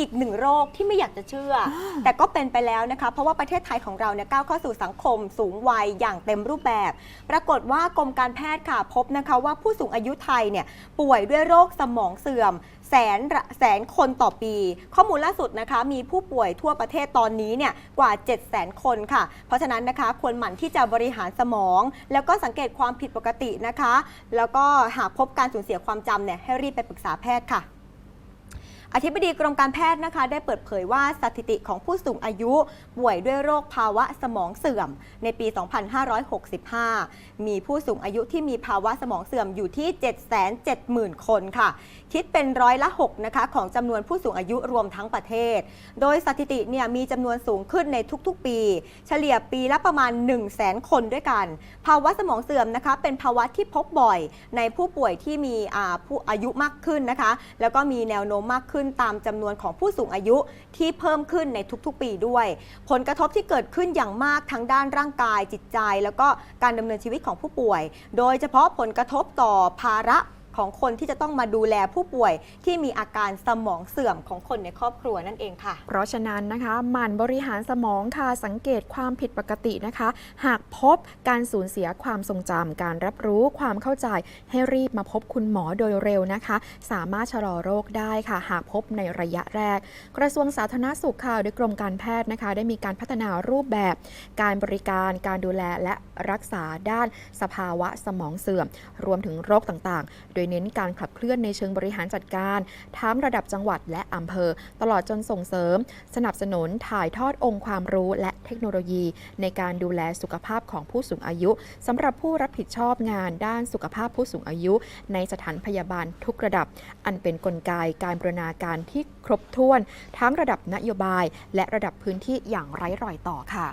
อีกหนึ่งโรคที่ไม่อยากจะเชื่อ แต่ก็เป็นไปแล้วนะคะ เพราะว่าประเทศไทยของเราเนี่ยก้าวเข้าสู่สังคมสูงวัยอย่างเต็มรูปแบบ ปรากฏว่ากรมการแพทย์ค่ะพบนะคะว่าผู้สูงอายุไทยเนี่ยป่วยด้วยโรคสมองเสื่อม แสนละแสนคนต่อปี ข้อมูลล่าสุดนะคะ มีผู้ป่วยทั่วประเทศตอนนี้เนี่ยกว่า 7 0 0 0 0 0 คนค่ะ เพราะฉะนั้นนะคะควรหมั่นที่จะบริหารสมอง แล้วก็สังเกตความผิดปกตินะคะ แล้วก็หากพบการสูญเสียความจำเนี่ยให้รีบไปปรึกษาแพทย์ค่ะ อธิบดีกรมการแพทย์นะคะ ได้เปิดเผยว่าสถิติของผู้สูงอายุป่วยด้วยโรคภาวะสมองเสื่อม ในปี 2565 มีผู้สูงอายุที่มีภาวะสมองเสื่อมอยู่ที่ 770,000 คนค่ะ คิดเป็นร้อยละ 6 นะคะ ของจำนวนผู้สูงอายุรวมทั้งประเทศ โดยสถิติเนี่ยมีจำนวนสูงขึ้นในทุกๆ ปี เฉลี่ยปีละประมาณ 1 0 0 0 0แสนคนด้วยกัน ภาวะสมองเสื่อมนะคะ เป็นภาวะที่พบบ่อยในผู้ป่วยที่มีผู้อายุมากขึ้นนะคะ แล้วก็มีแนวโน้มมากขึ้นตามจำนวนของผู้สูงอายุที่เพิ่มขึ้นในทุกๆปีด้วย ผลกระทบที่เกิดขึ้นอย่างมากทั้งด้านร่างกายจิตใจ แล้วก็การดำเนินชีวิตของผู้ป่วย โดยเฉพาะผลกระทบต่อภาระ ของคนที่จะต้องมาดูแลผู้ป่วยที่มีอาการสมองเสื่อมของคนในครอบครัวนั่นเองค่ะ เพราะฉะนั้นนะคะหมั่นบริหารสมองค่ะสังเกตความผิดปกตินะคะ หากพบการสูญเสียความทรงจำการรับรู้ความเข้าใจให้รีบมาพบคุณหมอโดยเร็วนะคะ สามารถชะลอโรคได้ค่ะ หากพบในระยะแรก กระทรวงสาธารณสุขค่ะโดยกรมการแพทย์นะคะ ได้มีการพัฒนารูปแบบ การบริการการดูแลและรักษาด้านสภาวะสมองเสื่อม รวมถึงโรคต่างๆ โดยยเน้นการขับเคลื่อนในเชิงบริหารจัดการทั้งระดับจังหวัดและอำเภอ ตลอดจนส่งเสริม สนับสนุนถ่ายทอดองค์ความรู้และเทคโนโลยี ในการดูแลสุขภาพของผู้สูงอายุสำหรับผู้รับผิดชอบงานด้านสุขภาพผู้สูงอายุ ในสถานพยาบาลทุกระดับ อันเป็นนกลไกการบรณาการที่ครบถ้วน ทั้งระดับนโยบาย และระดับพื้นที่อย่างไร้รอยต่อค่ะ